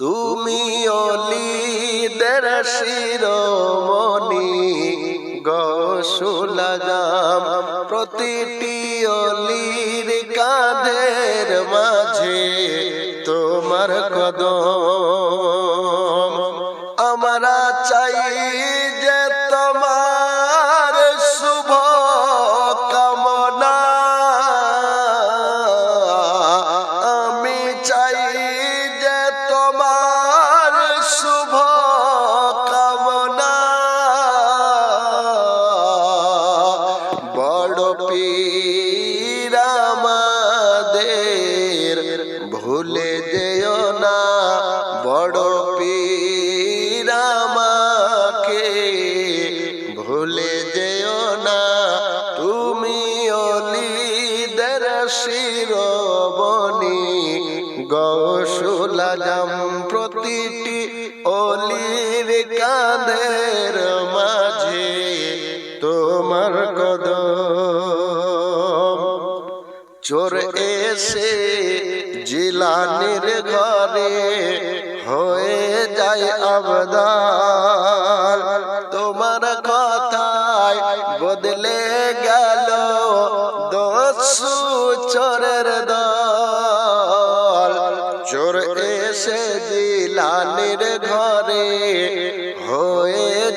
তুমি অলি অলিদের শিরোমণি গসুলাজাম প্রতিটি অলির কাঁধের মাঝে তোমার কদম গৌশুলাজাম প্রতিটি অলির কাঁধের মাঝে তোমার কদম। চোর এসে জিলানির ঘরে হয়ে যায় আবদার। তোমার কথায় বদলে গেল দস্যু চোরের দল।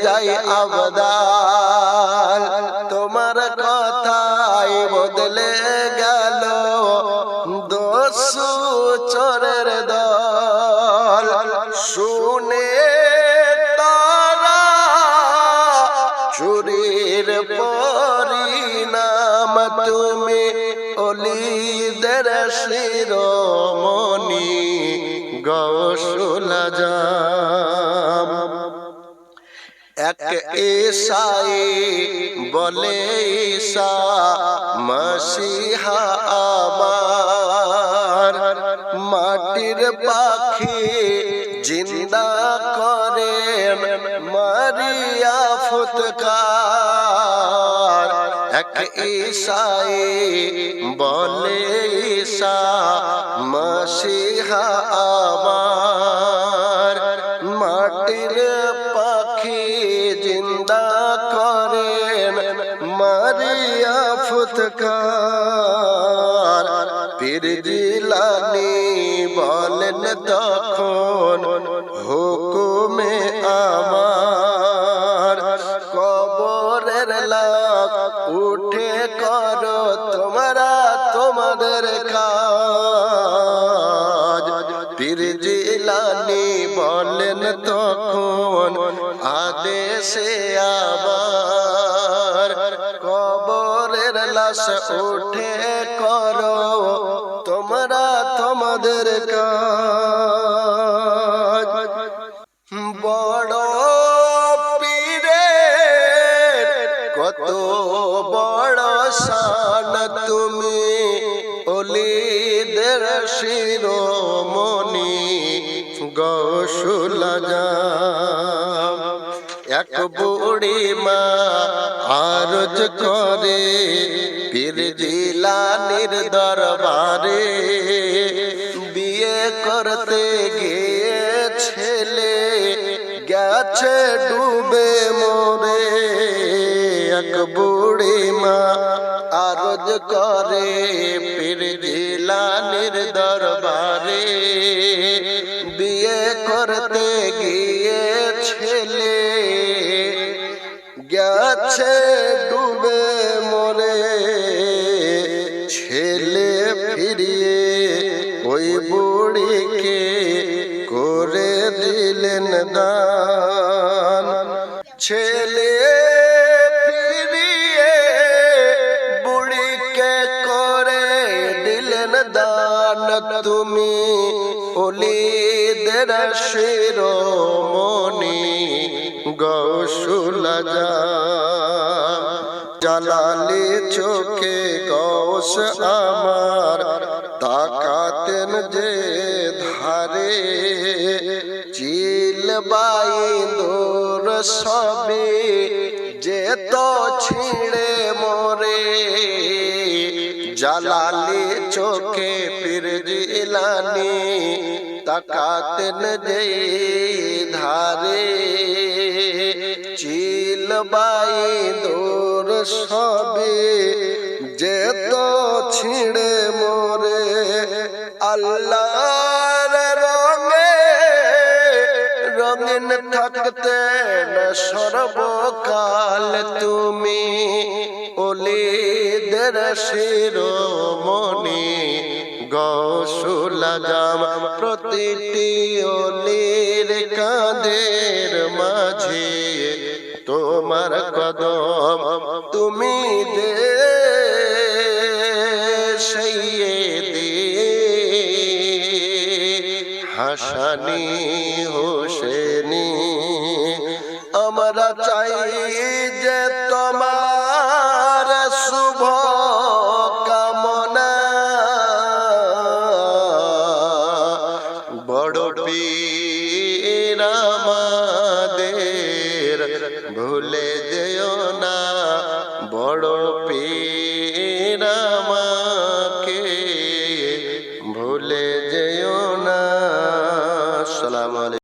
যায় আবদার। তোমার কথাই বদলে গেল। দস্যু চোরের দল। শুনে তারা চুরির পরিণাম তুমি অলিদের শিরোমণি গৌশুলা যাম এক এসাই বলে ঈসা মসিহা আমার। মাটির পাখি জিন্দা করেন মারিয়া ফুতকার এক ঈসাই বলে ঈসা মসিহা আমার। পাখি জিন্দা করেন মারিয়া ফুতকার পীর জিলানি বলেন, তখন হুকুমে আমার কবরের লাখ উঠে করো। আদেশে আবার কবরের লাশ উঠে করো, তোমরা তোমাদের কাজ। বড় পীরের কত বড় শান তুমি যাম এক বুড়ি মা আরজ করে পীর জিলানির দরবারে বিয়ে করতে গিয়ে ছেলে গেছে ডুবে মোরে। এক বুড়ি মা আরজ করে পীর দান ছেলে ফিরিয়ে বুড়িকে করে দিলেন দান। তুমি অলিদের শিরোমণি গৌশুলা জালালি চোখে গৌস আমার, তাকাতেন যে ধারে। চিল বাইন্দুর সবে যে তো ছিঁড়ে মোরে। জালালি চোখে পীর জিলানি তাকাতেন যে ধারে। চিলবাই দূর সবে যেত ছিঁড়ে মোরে। আল্লাহর থাকতেন সর্বকাল তুমি অলিদের শিরোমণি গৌসুলা জাম, প্রতিটি অলির কাঁদের মাঝে তোমার কদম তুমি দে হাসানি, হোসেনি আমরা চাই যে তোমার শুভ কামনা। বড় পীর আমাদের ভুলে যেও না বড় পীর